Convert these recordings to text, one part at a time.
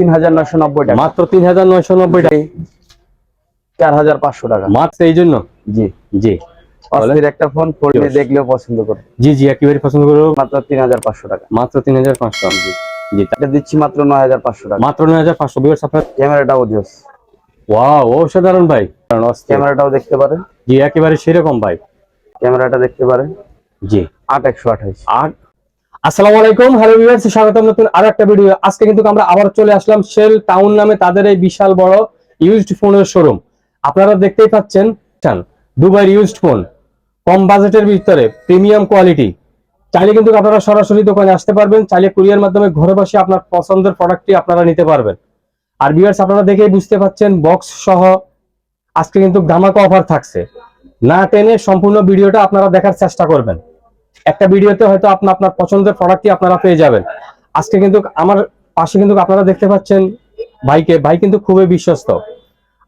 তিন হাজার নয়শো নব্বই টাকা। মাত্র তিন হাজার নয়শো নব্বই টাকা। চার হাজার পাঁচশো টাকা। মাত্র এই জন্য? জি। জি। অস্থির একটা ফোন ফোন. দেখলেও পছন্দ করে। জি জি একেবারে পছন্দ করব মাত্র তিন হাজার পাঁচশো টাকা। মাত্র তিন হাজার পাঁচশো। জি। জি। এটা দিচ্ছি মাত্র নয় হাজার পাঁচশো টাকা। মাত্র নয় হাজার পাঁচশো। বিয়ার্স আপনার ক্যামেরাটাও ওয়াও অসাধারণ ভাই। ক্যামেরাটাও দেখতে পারেন। জি একেবারে সেরকম ভাই। ক্যামেরাটা দেখতে পারেন। জি। আট একশো আঠাইশ। আর আসসালামু আলাইকুম, হ্যালো ভিউয়ার্স, স্বাগতম নতুন আরও একটা ভিডিও। আজকে কিন্তু আমরা আবার চলে আসলাম সেল টাউন নামে তাদের এই বিশাল বড় ইউজড ফোনের শোরুম আপনারা দেখতেই পাচ্ছেন দুবাইয়ের ইউজড ফোন কম বাজেটের ভিতরে প্রিমিয়াম কোয়ালিটি চাইলে কিন্তু আপনারা সরাসরি দোকানে আসতে পারবেন, চাইলে কুরিয়ার মাধ্যমে ঘরে বসে আপনার পছন্দের প্রোডাক্টটি আপনারা নিতে পারবেন। আর ভিউয়ার্স আপনারা দেখেই বুঝতে পাচ্ছেন বক্স সহ আজকে কিন্তু ধামাকা অফার থাকছে। না টেনে সম্পূর্ণ ভিডিওটা আপনারা দেখার চেষ্টা করবেন। একটা ভিডিওতে হয়তো আপনার আপনার পছন্দের প্রোডাক্টই আপনারা পেয়ে যাবেন। আজকে কিন্তু আমার পাশে কিন্তু আপনারা দেখতে পাচ্ছেন ভাইকে। ভাই কিন্তু খুবই বিশ্বস্ত।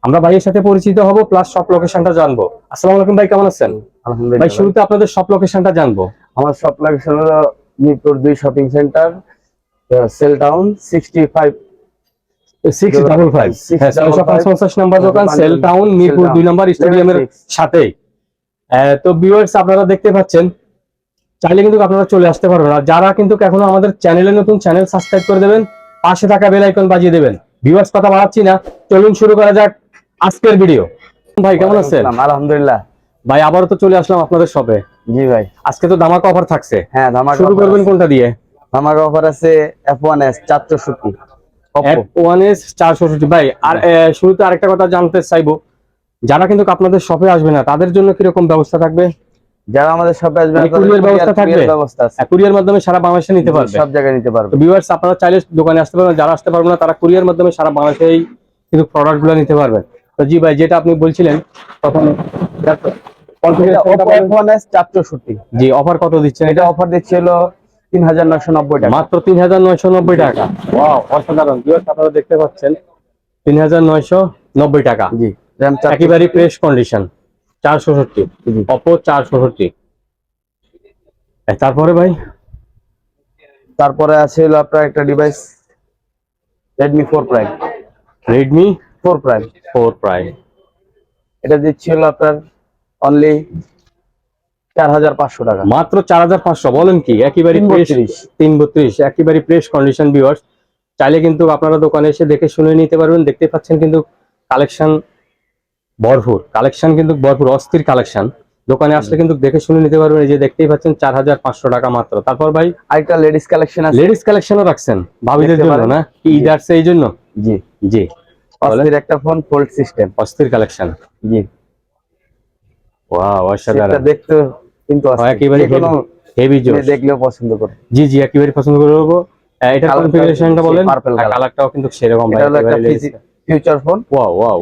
আমরা ভাইয়ের সাথে পরিচিত হব প্লাস সব লোকেশনটা জানব। আসসালামু আলাইকুম ভাই কেমন আছেন? ভাই শুরুতে আপনাদের সব লোকেশনটা জানব। আমার সব লোকেশন হলো মিরপুর দুই shopping centre cell town sixty five six double five. পঞ্চাশ নম্বর দোকান সেল টাউন মিরপুর দুই নম্বর স্টেডিয়ামের আহ, তো ভিউয়ার্স আপনারা দেখতে পাচ্ছেন চাইলে কিন্তু আপনারা চলে আসতে পারবেন। আর যারা কিন্তু এখনও আমাদের চ্যানেলে নতুন চ্যানেল সাবস্ক্রাইব করে দেবেন পাশে থাকা বেল আইকন বাজিয়ে দেবেন। ভিউয়ার্স কথা বাড়াচ্ছি না। চলুন শুরু করা যাক আজকের ভিডিও ভাই কেমন আছেন? আলহামদুলিল্লাহ। ভাই আবারও তো চলে আসলাম আপনাদের শপে জি ভাই। আজকে তো দামাকা অফার থাকছে। হ্যাঁ ধামাকা শুরু করবেন কোনটা দিয়ে? আমার অফার আছে এফ ওয়ান এস চার চৌষট্টি এফ ওয়ান এস চারশোষট্টি ভাই আর শুরুতে আরেকটা কথা জানতে চাইব। যারা কিন্তু আপনাদের শপে আসবে না তাদের জন্য কীরকম ব্যবস্থা থাকবে? যারা আমাদের শপে আসবে মানে courier ব্যবস্থা থাকবে? ব্যবস্থা আছে। কুরিয়ার মাধ্যমে সারা বাংলাদেশে নিতে পারবে। সব জায়গায় নিতে পারবে। ভিউয়ার্স আপনারা চাইলে দোকানে আসতে পারবেন যারা আসতে পারবেন না তারা কুরিয়ার মাধ্যমে সারা বাংলাদেশেই কিন্তু প্রোডাক্টগুলো নিতে পারবেন তো জি ভাই যেটা আপনি বলছিলেন তখন চৌষট্টি জি অফার কত দিচ্ছেন এটা অফার দিচ্ছে হলো তিন হাজার নয়শো নব্বই টাকা। মাত্র তিন হাজার নয়শো নব্বই টাকা। ওয়াও অসাধারণ। আপনারা দেখতে পাচ্ছেন। তিন হাজার নয়শো নব্বই টাকা। জি একেবারে ফ্রেশ কন্ডিশন চারশোষট্টি। অপো চারশোষট্টি। তারপরে ভাই? তারপরে আছে হলো আপনার একটা device Redmi four prime Redmi four prime four prime এটা দিচ্ছি হলো আপনার অনলি চার হাজার পাঁচশো টাকা। মাত্র চার হাজার পাঁচশো বলেন কি? একেবারে তিন বত্রিশ। একেবারে ফ্রেশ কন্ডিশন চাইলে কিন্তু আপনারা দোকানে এসে দেখে শুনে নিতে পারবেন দেখতে পাচ্ছেন কিন্তু কালেকশন ভরপুর। কালেকশন কিন্তু ভরপুর অস্থির কালেকশন। দোকানে আসলে কিন্তু দেখে শুনে নিতে পারবেন এই যে দেখতেই পাচ্ছেন চার হাজার পাঁচশো টাকা মাত্র। তারপর ভাই আরেকটা লেডিস কালেকশন আছে। লেডিস কালেকশনও রাখছেন ভাবিদের জন্য না? কি ঈদ আসছে এই জন্য? জি। জি। অস্থির একটা ফোন ফোল্ড সিস্টেম অস্থির কালেকশন জি। ওয়াও অসাধারণ। দেখতে কিন্তু। একেবারে হেভি মেয়ে দেখলেও পছন্দ করে। জি জি একেবারে পছন্দ করব এটার Colour কনফিগারেশনটা বলেন কালারটাও কিন্তু সেরকম ভাই এটা ফিউচার ফোন ওয়াও ওয়াও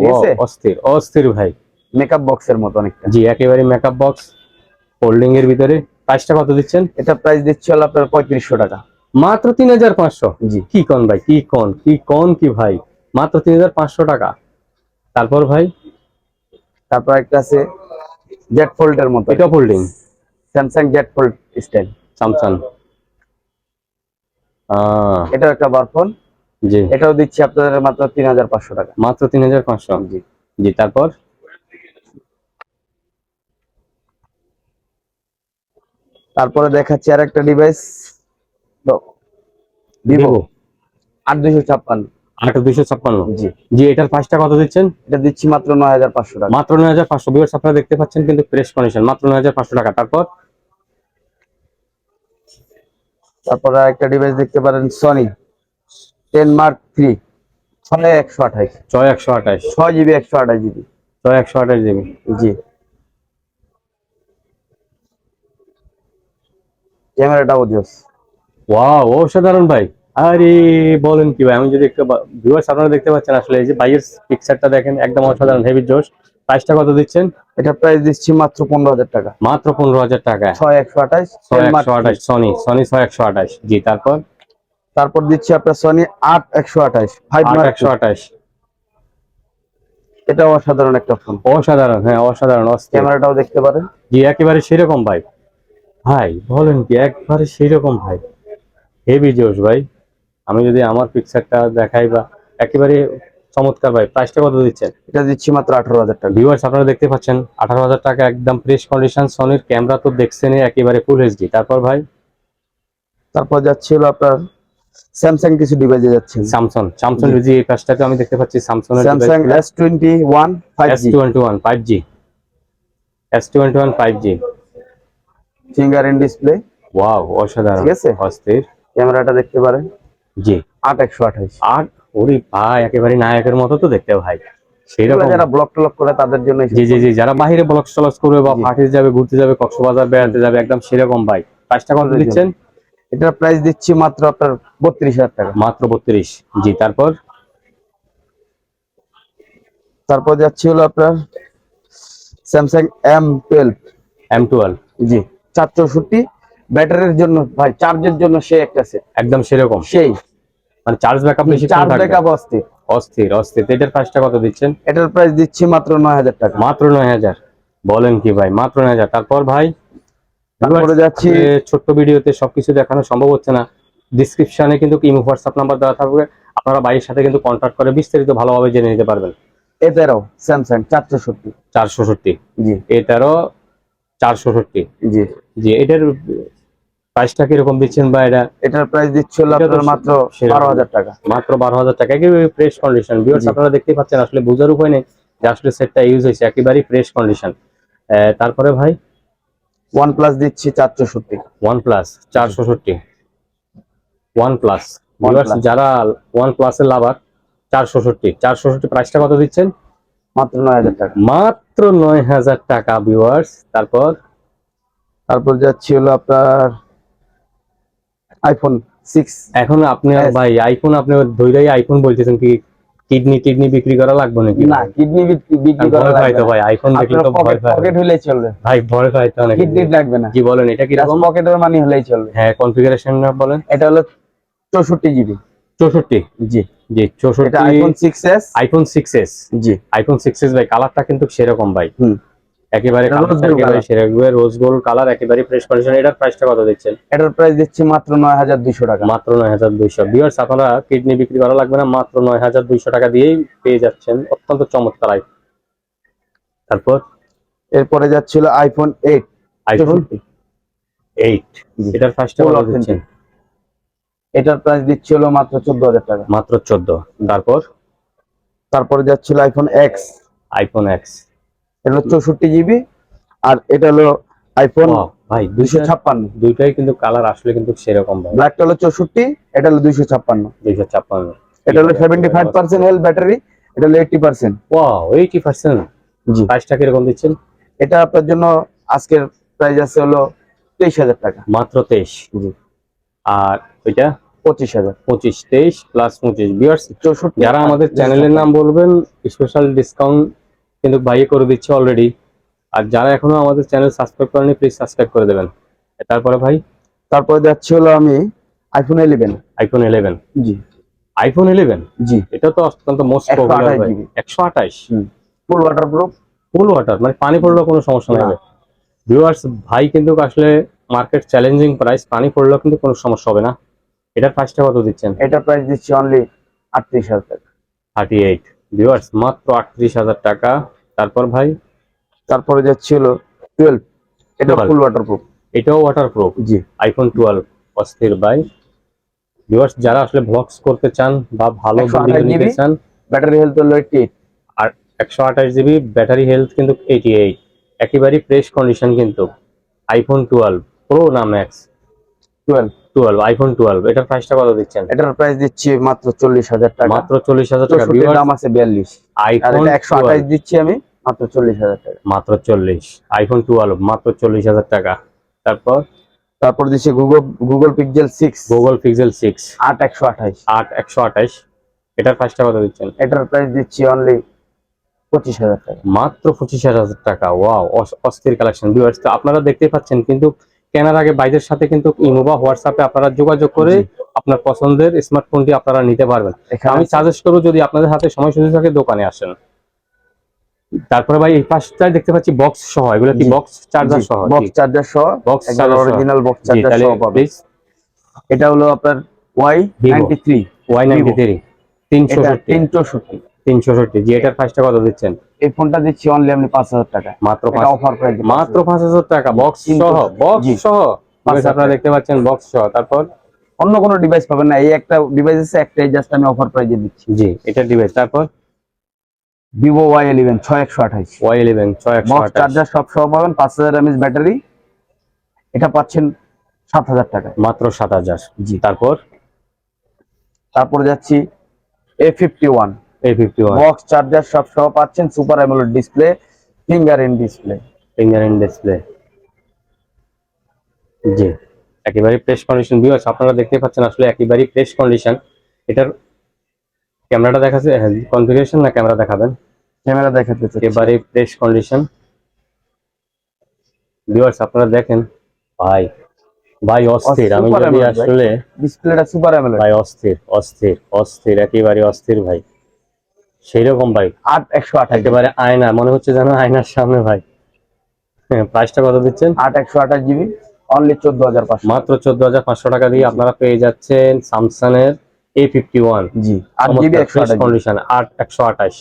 অস্থির অস্থির ভাই। মেকআপ বক্সের মতো অনেকটা। জি একেবারে মেকআপ বক্স ফোল্ডিং এর ভিতরে। প্রাইসটা কত দিচ্ছেন? এটা প্রাইস দিচ্ছে হলো আপনার পঁয়ত্রিশশো টাকা। মাত্র তিন হাজার পাঁচশো? জি। কি কোন ভাই কি কোন কি কোন কি ভাই। মাত্র তিন হাজার পাঁচশো টাকা। তারপর ভাই? তারপর একটা আছে জেট ফোল্ডের মতো। এটা folding Samsung Z fold style Samsung এটাও একটা বার ফোন জি। এটাও দিচ্ছি আপনাদের মাত্র তিন হাজার পাঁচশো টাকা। মাত্র তিন হাজার পাঁচশো। জি। জি তারপর? তারপরে দেখাচ্ছি আর একটা ডিভাইস ভিভো আট দুশো ছাপ্পান্ন। আট দুইশো ছাপ্পান্ন। জি। জি এটার প্রাইসটা কত দিচ্ছেন? এটা দিচ্ছি মাত্র নয় হাজার পাঁচশো টাকা। মাত্র নয় হাজার পাঁচশো। আপনারা দেখতে পাচ্ছেন কিন্তু কন্ডিশন মাত্র নয় হাজার পাঁচশো টাকা। তারপর? তারপরে আর একটা ডিভাইস দেখতে পারেন সনি টেন মার্ক থ্রি ছয় একশো আঠাইশ ছয় একশো আঠাশ। ছয় জিবি একশো আঠাশ জিবি। ছয় একশো আঠাশ জিবি। জি। ক্যামেরাটাও জোস ওয়াও অসাধারণ ভাই। আরে বলেন কি ভাই আমি যদি একটু ভিউয়ার্স আপনারা দেখতে পাচ্ছেন আসলে এই যে বাইয়ের পিকচারটা দেখেন একদম অসাধারণ হেভি জোশ। প্রাইসটা কত দিচ্ছেন? এটা প্রাইস দিচ্ছি মাত্র পনেরো হাজার টাকা। মাত্র পনেরো হাজার টাকা ছয় একশো আঠাশ ছয় একশো আঠাশ সনি সনি ছয় একশো আঠাশ। জি তারপর? তারপর দিচ্ছি আপনার সনি আট একশো আঠাশ ফাইভ একশো আঠাশ। এটাও অসাধারণ একটা ফোন অসাধারণ হ্যাঁ অসাধারণ ক্যামেরাটাও দেখতে পারেন। জি একেবারে সেরকম ভাই। ভাই বলেন কি একবারে সেরকম ভাই। হেভি জোশ ভাই আমি যদি আমার পিকচারটা দেখাই বা একেবারে চমৎকার ভাই প্রাইসটা কত দিচ্ছেন? এটা দিচ্ছি মাত্র আঠারো হাজার টাকা। ভিউয়ার্স আপনারা দেখতে পাচ্ছেন আঠারো হাজার টাকা একদম ফ্রেশ কন্ডিশন সনির ক্যামেরা তো দেখছেন একেবারে ফুল এইচডি তারপর ভাই? তারপর যাচ্ছে হলো আপনার স্যামসাং কিছু ডিভাইসে যাচ্ছে স্যামসং স্যামসং জি। এই পাশটাতে আমি দেখতে পাচ্ছি স্যামসং এর Samsung S twenty one five G S twenty one five G S twenty one five G finger in display wow অসাধারণ। ঠিক আছে। অস্থির। ক্যামেরাটা দেখতে পারেন। জি। আট একশো আঠাইশ। আর ওরে ভাই একেবারে নায়কের মতো তো দেখতে ভাই সেইরকম যারা ব্লক টলক করে তাদের জন্য জি জি জি যারা বাইরে ব্লক টলক্স করবে বা জি। পার্টি যাবে ঘুরতে যাবে কক্সবাজার বেড়াতে যাবে একদম সেরকম ভাই। প্রাইসটা কত দিচ্ছেন? এটার প্রাইস দিচ্ছি মাত্র আপনার বত্রিশ হাজার টাকা। মাত্র বত্রিশ। জি তারপর? তারপর যাচ্ছে হলো আপনার Samsung M twelve M twelve জি চার চৌষট্টি। ব্যাটারির জন্য ভাই চার্জের জন্য সে একটা set। একদম সেরকম। সেই। মানে চার্জ ব্যাকআপ বেশি চার্জ ব্যাকআপ অস্থির। অস্থির অস্থির। এটার প্রাইসটা কত দিচ্ছেন? এটার প্রাইস দিচ্ছি মাত্র নয় হাজার টাকা। মাত্র নয় হাজার। বলেন কি ভাই মাত্র নয় হাজার। তারপর ভাই? তারপরে যাচ্ছি। আসলে ছোট্ট ভিডিওতে সবকিছু দেখানো সম্ভব হচ্ছে না। ডিসক্রিপশনে কিন্তু ইমো হোয়াটসঅ্যাপ নাম্বার দেওয়া থাকবে। আপনারা বাড়ির সাথে কিন্তু কন্ট্যাক্ট করে বিস্তারিত ভালোভাবে জেনে নিতে পারবেন। এ তেরো স্যামসাং চার চৌষট্টি চারশো ষট্টি জি। এ তেরো চারশো ষট্টি জি। জি এটার প্রাইসটা কীরকম দিচ্ছেন বা এটা? এটার প্রাইস দিচ্ছি হলো আপনার মাত্র। বারো হাজার টাকা। মাত্র বারো হাজার টাকা। একেবারে ফ্রেশ কন্ডিশন ভিউয়ার্স। আপনারা দেখতে পাচ্ছেন আসলে বোঝার উপায় নেই যে আসলে সেটটা ইউজ হয়েছে। একেবারেই ফ্রেশ কন্ডিশন তারপরে ভাই? প্লাস দিচ্ছি চার চৌষট্টি ওয়ান প্লাস চারশো ষট্টি ওয়ান প্লাস OnePlus। যারা ওয়ান প্লাসের লাভার চারশো ষট্টি চারশো ষট্টি প্রাইসটা কত দিচ্ছেন? মাত্র নয় হাজার টাকা। মাত্র নয় হাজার টাকা ভিউয়ার্স তারপর? তারপর যাচ্ছি হলো আপনার আইফোন সিক্স এখন আপনি ভাই আইফোন আপনি ধৈরাই আইফোন বলতেছেন কি? কিডনি টিডনি বিক্রি করা লাগবে নাকি? না কিডনি বিক্রি করা লাগবে তো ভাই আইফোন দেখলে তো ভয় পকেট হলেই চলবে। ভাই ভয় তো অনেক। কিডনি লাগবে না। কি বলেন এটা কি রকম? পকেটের মানি হলেই চলবে। হ্যাঁ কনফিগারেশন বলেন। এটা হলো চৌষট্টি জিবি চৌষট্টি? জি। জি এটা আইফোন 6s আইফোন 6s জি। আইফোন 6s ভাই কালারটা কিন্তু সেরকম ভাই। হুম। একেবারে একেবারে। সেরকম রোজ গোল্ড কালার একেবারে ফ্রেশ কন্ডিশন এটার প্রাইসটা কত দিচ্ছেন? এটার প্রাইস দিচ্ছি মাত্র নয় হাজার দুইশো টাকা। মাত্র নয় হাজার দুইশো। বিয়ার্স আপনারা কিডনি বিক্রি করা লাগবে না মাত্র নয় হাজার দুইশো টাকা দিয়েই পেয়ে যাচ্ছেন অত্যন্ত চমৎকার আইফোন তারপর? এরপরে যাচ্ছিল আইফোন এইট আইফোন এইট জি। এটার প্রাইসটা কত দিচ্ছেন? এটার প্রাইস দিচ্ছি হলো মাত্র চোদ্দ হাজার টাকা। মাত্র চোদ্দ। তারপর? তারপরে যাচ্ছিল আইফোন এক্স আইফোন এক্স এটা হলো চৌষট্টি জিবি আর এটা হলো আইফোন ভাই দুইশো ছাপ্পান্ন। দুইটাই কিন্তু কালার আসলে কিন্তু সেরকম ব্ল্যাকটা হলো চৌষট্টি এটা হলো দুইশো ছাপ্পান্ন। দুইশো ছাপ্পান্ন। এটা হলো seventy five percent health battery এটা হলো eighty percent wow eighty percent জি। প্রাইসটা কীরকম দিচ্ছেন? এটা আপনার জন্য আজকের প্রাইস আছে হলো তেইশ হাজার টাকা। মাত্র তেইশ? জি। আর ওইটা পঁচিশ হাজার। পঁচিশ তেইশ প্লাস পঁচিশ। বিয়ার্স চৌষট্টি। যারা আমাদের চ্যানেলের নাম বলবেন স্পেশাল ডিসকাউন্ট কিন্তু ভাইয়ে করে দিচ্ছে অলরেডি আর যারা এখনও আমাদের চ্যানেল সাবস্ক্রাইব করেনি প্লিজ সাবস্ক্রাইব করে দেবেন। তারপরে ভাই? তারপরে যাচ্ছে হলো আমি আইফোন ইলেভেন আইফোন ইলেভেন জি। আইফোন ইলেভেন জি। এটা তো অত্যন্ত মোস্ট পপুলার একশো আঠাশ? Full waterproof full water মানে পানি পড়লেও কোনো সমস্যা নেই ভিউয়ার্স ভাই। কিন্তু আসলে মার্কেট চ্যালেঞ্জিং প্রাইস পানি পড়লেও কিন্তু কোনো সমস্যা হবে না। এটার প্রাইসটা কত দিচ্ছেন? এটার প্রাইস দিচ্ছি অনলি আটত্রিশ হাজার টাকা। থার্টি এইট ভিউয়ার্স মাত্র আটত্রিশ হাজার টাকা। তারপর ভাই? তারপরে যাচ্ছে হলো টুয়েলভ এটা ফুল ওয়াটার প্রুফ এটাও ওয়াটার প্রুফ জি। আইফোন টুয়েলভ অস্থির ভাই। ভিউয়ার্স যারা আসলে ব্লগস করতে চান বা ভালো ভিডিও নিতে চান ব্যাটারি হেলথ হলো এইট আর একশো আঠাশ জিবি ব্যাটারি হেলথ কিন্তু এইটি এইট একেবারেই ফ্রেশ কন্ডিশন কিন্তু। আইফোন টুয়েলভ প্রো না max twelve twelve iPhone twelve এটার প্রাইসটা কত দিচ্ছেন? এটার প্রাইস দিচ্ছি মাত্র চল্লিশ হাজার টাকা। মাত্র চল্লিশ হাজার টাকা। চৌষট্টির দাম আছে বিয়াল্লিশ। আইফোন একশো আঠাশ দিচ্ছি আমি মাত্র চল্লিশ হাজার টাকা। মাত্র চল্লিশ। আইফোন টুয়েলভ মাত্র চল্লিশ হাজার টাকা। তারপর? তারপর দিচ্ছি Google Google Pixel six Google Pixel six আট একশো আঠাশ। আট একশো আঠাশ। এটার প্রাইসটা কত দিচ্ছেন? এটার প্রাইস দিচ্ছি অনলি পঁচিশ হাজার টাকা। মাত্র পঁচিশ হাজার টাকা। ওয়াও অস্থির কালেকশন আপনারা দেখতেই পাচ্ছেন কিন্তু কেনার আগে বাইরের সাথে কিন্তু ইমো বা হোয়াটসঅ্যাপে আপনারা যোগাযোগ করে আপনার পছন্দের স্মার্টফোনটি আপনারা নিতে পারবেন। আমি সাজেস্ট করব যদি আপনাদের হাতে সময় সুযোগ থাকে দোকানে আসেন। তারপরে ভাই এই পাশটায় দেখতে পাচ্ছি বক্স সহ এগুলো কি বক্স চার্জার সহ? বক্স চার্জার সহ box charger original box charger সহ প্লিজ এটা হলো আপনার Y Vivo। Ninety three Y ninety three তিনশো এটা তিন চৌষট্টি তিনশো ষট্টি জি এটার প্রাইসটা কত দিচ্ছেন? এই ফোনটা দিচ্ছি অনলি আপনি পাঁচ হাজার টাকা। মাত্র অফার প্রাইস মাত্র পাঁচ হাজার টাকা বক্স সহ বক্স সহ। আপনারা দেখতে পাচ্ছেন বক্স সহ। তারপর? অন্য কোনো ডিভাইস পাবেন না এই একটা ডিভাইস আছে একটাই জাস্ট আমি অফার প্রাইজে দিচ্ছি। জি এটা ডিভাইস তারপর? ভিভো ওয়াই ইলেভেন ছয় একশো আঠাইশ ওয়াই ইলেভেন ছয় একশো চার্জার সব সহ পাবেন পাঁচ হাজার এমএস ব্যাটারি এটা পাচ্ছেন সাত হাজার টাকায় মাত্র সাত হাজার। জি। তারপর? তারপরে যাচ্ছি A fifty one box charger সব সহ পাচ্ছেন super AMOLED display finger in display finger in display জি একেবারে প্রেস কন্ডিশন ভিউয়ার্স আপনারা দেখতে পাচ্ছেন আসলে একেবারে প্রেস কন্ডিশন এটার ক্যামেরাটা দেখাচ্ছে কনফিগারেশন না ক্যামেরা দেখাবেন? ক্যামেরা দেখাতে একেবারে প্রেস কন্ডিশন ভিউয়ার্স আপনারা দেখেন ভাই ভাই অস্থির। আমি যদি আসলে ডিসপ্লেটা সুপার অ্যামোলেড ভাই অস্থির অস্থির অস্থির একেবারে অস্থির ভাই। সেই রকম ভাই। আট একশো আঠাশ। একেবারে আয়না মনে হচ্ছে যেন আয়নার সামনে ভাই। হ্যাঁ প্রাইসটা কত দিচ্ছেন? আট একশো আঠাশ জিবি অনলি চোদ্দ হাজার পাঁচশো। মাত্র চোদ্দ হাজার পাঁচশো টাকা দিয়ে আপনারা পেয়ে যাচ্ছেন স্যামসাং এর এ ফিফটি ওয়ান জি আট জিবি একশো আঠাশ কন্ডিশন আট একশো আঠাশ।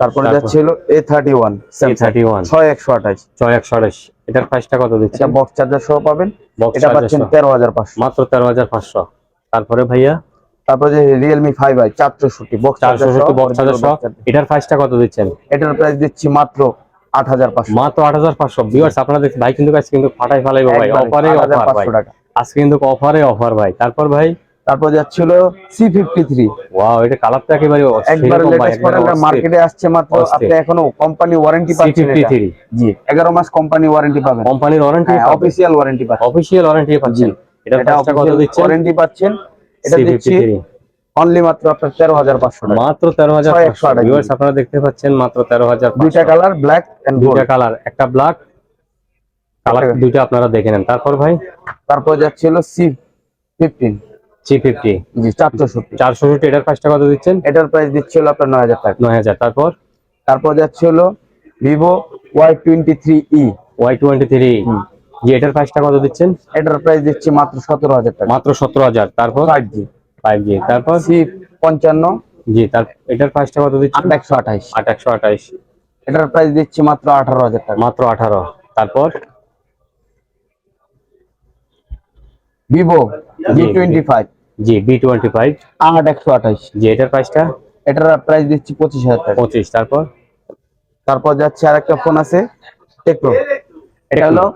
তারপরে তারপর- যাচ্ছে হলো A thirty one thirty one ছয় একশো আঠাশ। ছয় একশো আঠাশ। এটার প্রাইসটা কত দিচ্ছে বক্স চার্জার সহ পাবেন। বক্স এটা পাচ্ছেন তেরো হাজার পাঁচশো। মাত্র তেরো হাজার পাঁচশো। তারপরে ভাইয়া? তারপরে যে রিয়েলমি ফাইভ আই বক্স চারশো সত্তর বক্স সহ এটার প্রাইসটা কত দিচ্ছেন? এটার প্রাইস দিচ্ছি মাত্র আট হাজার পাঁচশো। মাত্র আট হাজার পাঁচশো। ভিউয়ার্স আপনারা দেখছেন ভাই কিন্তু আজকে কিন্তু ফাটাই ফালাই ভাই। অফারে অফার ভাই। টাকা। আজকে কিন্তু অফারে অফার ভাই। তারপর ভাই? তারপর যাচ্ছিল সি ফিফটি থ্রি ওয়াও এটা কালারটা একেবারে একবার মার্কেটে আসছে মাত্র। আপনি এখনও কোম্পানি ওয়ারেন্টি পাচ্ছেন এটা। C53 জি এগারো মাস কোম্পানি ওয়ারেন্টি পাবেন। কোম্পানির ওয়ারেন্টি অফিসিয়াল ওয়ারেন্টি পাচ্ছেন। অফিসিয়াল ওয়ারেন্টি পাচ্ছেন। এটা কত দিচ্ছেন? ওয়ারেন্টি পাচ্ছেন। এটা দিচ্ছি অনলি মাত্র আপনার তেরো হাজার পাঁচশো মাত্র তেরো হাজার ভিউয়ার্স আপনারা দেখতে পাচ্ছেন মাত্র তেরো হাজার দুইটা কালার ব্ল্যাক এন্ড দুইটা কালার একটা ব্ল্যাক কালার দুইটা আপনারা দেখে নেন। তারপর ভাই? তারপর যাচ্ছিল সি ফিফটিন সি ফিফটি জি চারশো চারশো এটার প্রাইসটা কত দিচ্ছেন? এটার প্রাইস দিচ্ছিল আপনার নয় হাজার টাকা। নয় হাজার। তারপর? তারপর যাচ্ছিল Vivo Y twenty three E Y twenty three জি এটার প্রাইসটা কত দিচ্ছেন? এটার প্রাইস দিচ্ছি মাত্র সতেরো হাজার টাকা। মাত্র সতেরো হাজার। তারপর? ফাইভ জি ফাইভ জি তারপর? সি পঞ্চান্ন। জি তার এটার প্রাইসটা কত দিচ্ছেন? একশো আঠাইশ। আট একশো আঠাইশ। এটার প্রাইস দিচ্ছি মাত্র আঠারো হাজার টাকা। মাত্র আঠারো। তারপর? ভিভো জি জি, টোয়েন্টি ফাইভ। জি বি টোয়েন্টি ফাইভ। আট একশো আঠাইশ। জি এটার প্রাইসটা এটার প্রাইস দিচ্ছি পঁচিশ হাজার টাকা। পঁচিশ তারপর? তারপর যাচ্ছে আর একটা ফোন আছে টেকনো এটা হলো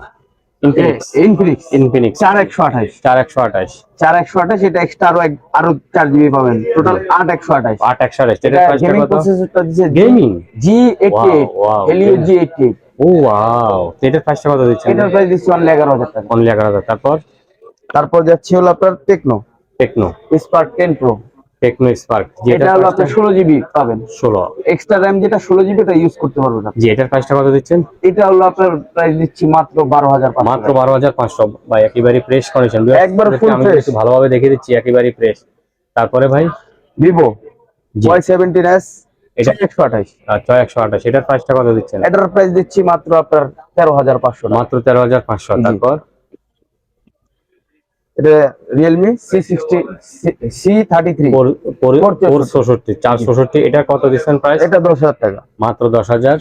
ইনফিনিক্স ইনফিনিক্স চার একশো আঠাইশ চার একশো আঠাশ। চার একশো আঠাশ এটা এক্সট্রা আরও চার জিবি পাবেন। টোটাল আট একশো আঠাইশ আট একশো আঠাশ। এটার প্রাইসটা গেমিং কত? প্রসেসরটা দিচ্ছে gaming G eighty eight Wow, wow, Helio okay. G eighty eight ও ওয়াও এটার প্রাইসটা কত দিচ্ছেন? এটার প্রাইস দিচ্ছি অনলি এগারো হাজার টাকা। অনলি এগারো হাজার। তারপর? তারপর যাচ্ছে হলো আপনার Tecno Tecno Spark ten pro Tecno Spark এটা হলো আপনার ষোলো জিবি পাবেন। ষোলো। এক্সট্রা র্যাম যেটা ষোলো জিবি এটা ইউজ করতে পারবেন আপনি। জি এটার প্রাইসটা কত দিচ্ছেন? এটা হলো আপনার প্রাইস দিচ্ছি মাত্র বারো হাজার মাত্র বারো হাজার পাঁচশো ভাই একেবারে ফ্রেশ কন্ডিশন একবার fresh। একটু ভালোভাবে দেখে দিচ্ছি একেবারে ফ্রেশ তারপরে ভাই? ভিভো জি। ওয়াই সেভেন্টিন এস এটা- এটা একশো আঠাইশ ছয় একশো আঠাশ। এটার প্রাইসটা কত দিচ্ছেন? এটার প্রাইস দিচ্ছি মাত্র আপনার তেরো হাজার পাঁচশো টাকা। মাত্র তেরো হাজার পাঁচশো জি। তারপর? এটা Realme C sixty C thirty three চার এটার কত দিচ্ছেন প্রাইস এটা দশ হাজার টাকা। মাত্র দশ হাজার?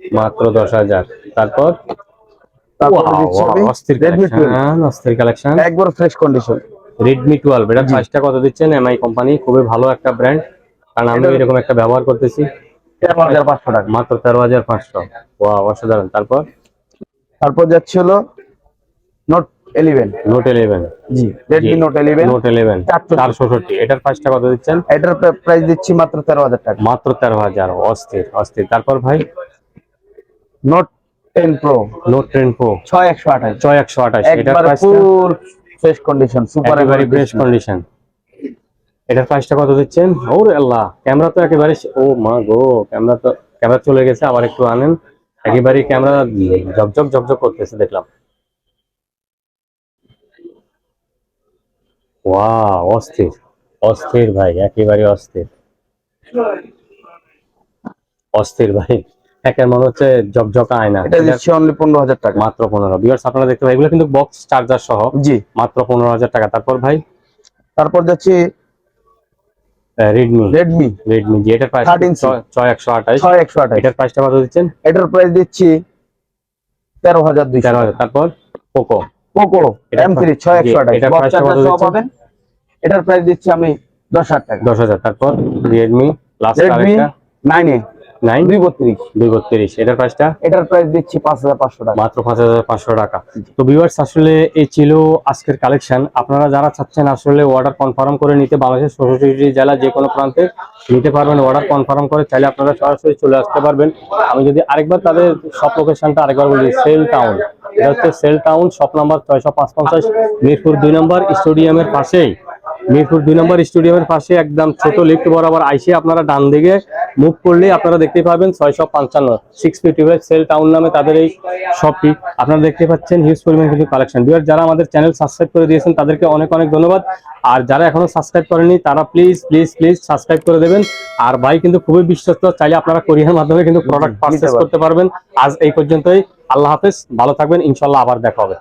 মাত্র দশ হাজার। তারপর? অস্থির কালেকশন একবার ফ্রেশ কন্ডিশন রেডমি টুয়েলভ এটার প্রাইসটা কত দিচ্ছেন? এমআই কোম্পানি খুবই ভালো একটা ব্র্যান্ড কারণ আমি এরকম একটা ব্যবহার করতেছি। মাত্র তেরো হাজার পাঁচশো। অসাধারণ। তারপর? তারপর যাচ্ছে হলো নোট নোট জি এটার প্রাইসটা কত দিচ্ছেন? এটার প্রাইস দিচ্ছি মাত্র তেরো হাজার টাকা। মাত্র অস্থির অস্থির। তারপর ভাই? নোট প্রো নোট প্রো এটার প্রাইসটা ফুল ফ্রেশ কন্ডিশন সুপার একেবারে ফ্রেশ কন্ডিশন এটার প্রাইসটা কত দিচ্ছেন? ওরে আল্লাহ ক্যামেরা তো একেবারে ও মা গো ক্যামেরা তো ক্যামেরা চলে গেছে আবার একটু আনেন। একেবারে ক্যামেরা ঝকঝক ঝকঝক করতেছে দেখলাম। ওয়া অস্থির। অস্থির ভাই একেবারে অস্থির। অস্থির ভাই। একের মনে হচ্ছে ঝকঝকা আয়না। এটা দিচ্ছি অনলি পনেরো হাজার টাকা। মাত্র পনেরো বিয়ার্স আপনারা দেখতে পাই এগুলো কিন্তু বক্স চার্জার সহ। জি। মাত্র পনেরো হাজার টাকা। তারপর ভাই? তারপর যাচ্ছি রেডমি রেডমি রেডমি জি এটার প্রাইস 13 ইঞ্চি। ছয় একশো আঠাশ। ছয় একশো আঠাশ। এটার প্রাইসটা কত দিচ্ছেন? এটার প্রাইস দিচ্ছি তেরো হাজার দুইশো। তেরো হাজার। তারপর পোকো পোকো এটার এম থ্রি ছয় একশো জি, এটার price টা কত বক্সারটা সহ দিচ্ছেন? পাবেন। এটার প্রাইস দিচ্ছি আমি দশ হাজার টাকা। দশ হাজার। তারপর রিয়েলমি লাস্ট আরেকটা। নাইন এ নাইন দুই বত্রিশ। দুই বত্রিশ। এটার প্রাইসটা এটার প্রাইস দিচ্ছি পাঁচ হাজার পাঁচশো টাকা। মাত্র পাঁচ হাজার পাঁচশো টাকা। তো ভিউয়ার্স আসলে এই ছিল আজকের কালেকশন আপনারা যারা চাচ্ছেন আসলে অর্ডার কনফার্ম করে নিতে বাংলাদেশের ষষ্ঠী জেলা যে কোনো প্রান্তে নিতে পারবেন। অর্ডার কনফার্ম করে চাইলে আপনারা সরাসরি চলে আসতে পারবেন। আমি যদি আরেকবার তাদের সব লোকেশনটা আরেকবার বলি সেল টাউন এটা হচ্ছে সেল টাউন শপ নাম্বার ছয়শো পাঁচ পঞ্চাশ মিরপুর দুই নম্বর স্টেডিয়ামের পাশেই। মিরপুর দুই নম্বর স্টেডিয়ামের পাশে একদম ছোট লিফট বরাবর আইসে আপনারা ডান দিকে মুভ করলে আপনারা দেখতে পাবেন ছয়শো পঞ্চান্ন six fifty five cell town নামে তাদের এই শপটি আপনারা দেখতে পাচ্ছেন হিউজ পরিমাণ কিন্তু কালেকশন বিয়ার যারা আমাদের চ্যানেল সাবস্ক্রাইব করে দিয়েছেন তাদেরকে অনেক অনেক ধন্যবাদ। আর যারা এখনও সাবস্ক্রাইব করেনি তারা প্লিজ প্লিজ প্লিজ সাবস্ক্রাইব করে দেবেন। আর ভাই কিন্তু খুবই বিশ্বস্ত চাইলে আপনারা কোরিয়ার মাধ্যমে কিন্তু প্রোডাক্ট পারচেস করতে পারবেন। আজ এই পর্যন্তই। আল্লাহ হাফেজ ভালো থাকবেন। ইনশাল্লাহ আবার দেখা হবে।